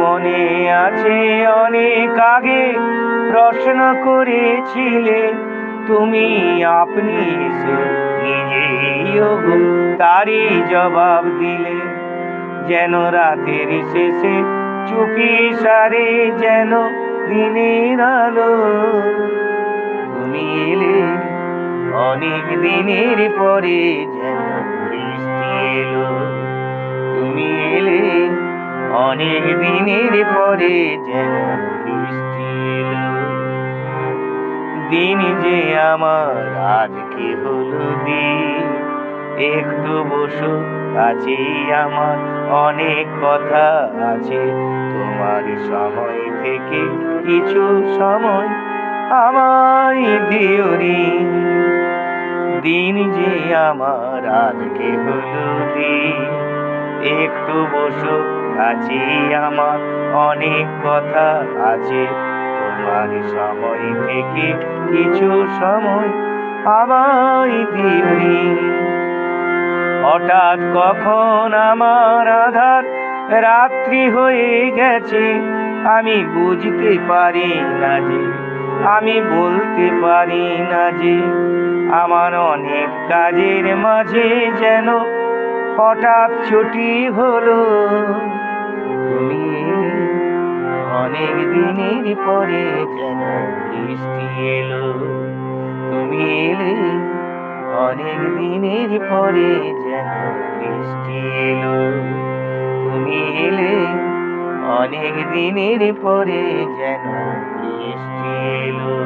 মনে আছে অনেক আগে প্রশ্ন করেছিলে, তুমি আপনি তারই জবাব দিলে, যেন রাতের শেষে চুপি সারে, যেন দিনের আলো তুমি এলে অনেক দিনের পরে যেন বৃষ্টি এলে। অনেক দিনের পরে যেন বৃষ্টি দিন যে আমার আজকে হলো দিন। একটু বসো, কাছেই আমার অনেক কথা আছে। তোমার সময় থেকে কিছু সময় আমায় দিও। দিন যে আমার আজকে হলো দিন। একটু বসো কাছেই আমার অনেক কথা আছে তোমার সময় থেকে কিছু সময় আমায় দিও ঋণ। হঠাৎ কখন আমার আধার রাত্রি হয়ে গেছে, আমি বুঝতে পারি না যে, আমি বলতে পারি না যে, আমার অনেক কাজের মাঝে যেন হঠাৎ ছুটি হলো। তুমি অনেক দিনের পরে যেন বৃষ্টি এলো। তুমি এলে অনেক দিনের পরে যেন বৃষ্টি এলো। তুমি এলে অনেক দিনের পরে যেন বৃষ্টি এলো।